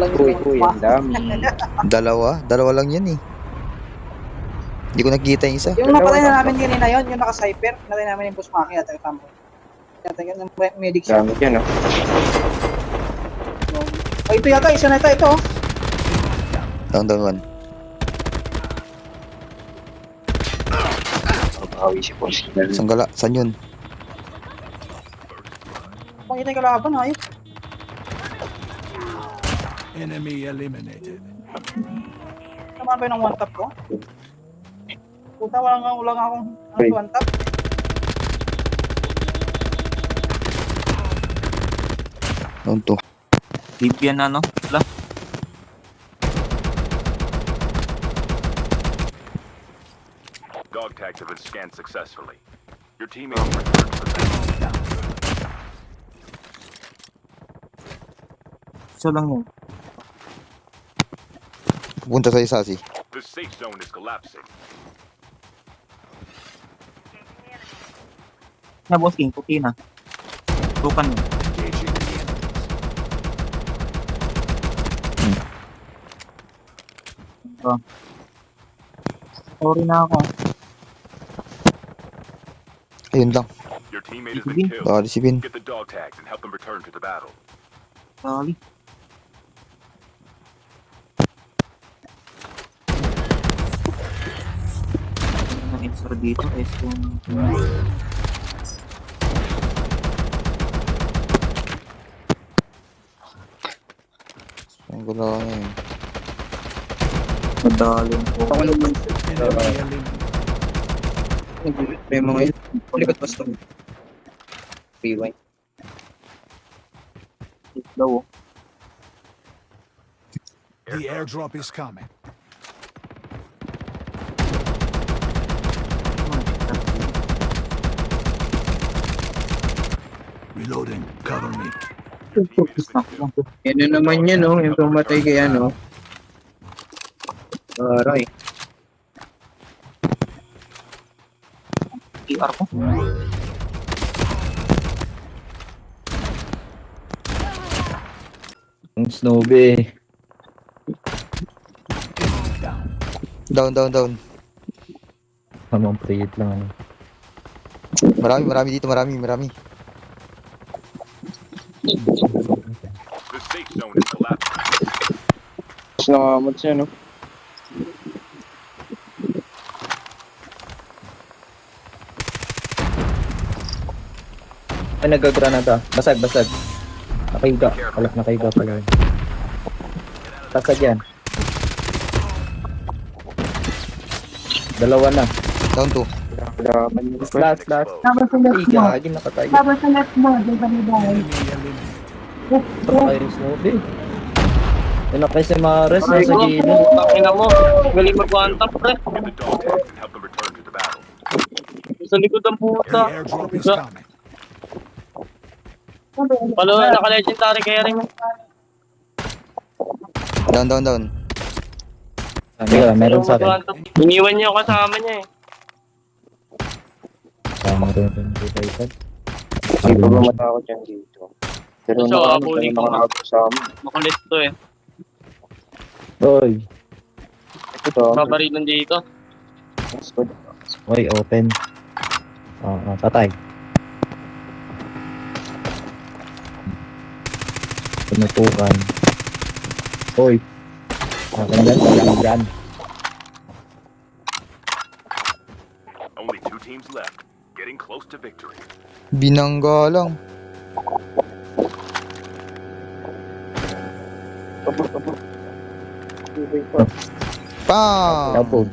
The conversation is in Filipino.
lang Uy, yung uy, ang dami. Dalawa? Dalawa lang yan eh. Hindi ko nakikita yung isa. Yung napatay na namin kanina yun, yung naka-cyper, natay namin yung boss maki at tama. Yata yun, yung medic siya. Dami dyan, oh. Oh, ito yata, isa na ito, ito. oh. Down, down, one. Mabawi si Boss. Isang gala. Saan yun? Pakita yung kalaban, ayos. Enemy eliminated. Naman ba yung one tap ko? Puta, wala nga, wala nga akong ano, one tap. Down to. Deep yan ano? Wala. Dog tags have been scanned successfully. Your teammates will return the battle. Isa lang yun. Punta sa isa si. The safe zone is collapsing. Na boss king, puti na. Tukan mo. Ito. Sorry na ako. Ayun lang. Your teammate has been killed. Get the dog tags and help them return to the battle. Sorry. Extra dito is yung... Ang gala nga yun. Madaling po. Enemy eliminated. May mga yun. Likot pa sa Rewind. Daw. The airdrop is coming. Na naman yan, oh. Yung pumatay kay ano. Aray. PR ko. Ang Snowy. Down, down, down. Tamang prate lang ano. Marami, marami dito. Marami, marami. The safe zone is collapsing. Nakamot siya, no? Nagagranada. Basag, basag. Nakaiga. Kalak nakaiga pala. Basag yan. Dalawa na. Down to. Laban yung Last, last. Tapos sa left Ay, mo. gagi nakatayo. Tapos sa left mo, di ba ni eliminated. Baka yung Snowy. Yan na kayo si Mares. Ay, Nasa gilid. Pakina mo, galing mag-one-tap pre. Sa likod ng The puta. Palo na naka-legendary carry mo. Down, down, down. Ano yun, meron sa akin. Iniwan niya yung kasama niya eh. Tama rin rin dito ito. Hindi pa ba matakot yan dito? Pero So, na ko. mga ako amin. Makulit to eh. Oy. Ito to. Babarilan dito. Good. Oy, open. Oo, patay. Tinutukan. Oy. Akin yan, walang dyan. Only two teams left. Getting close to victory. Binangga lang. Tapos, tapos. Pam! Doubled.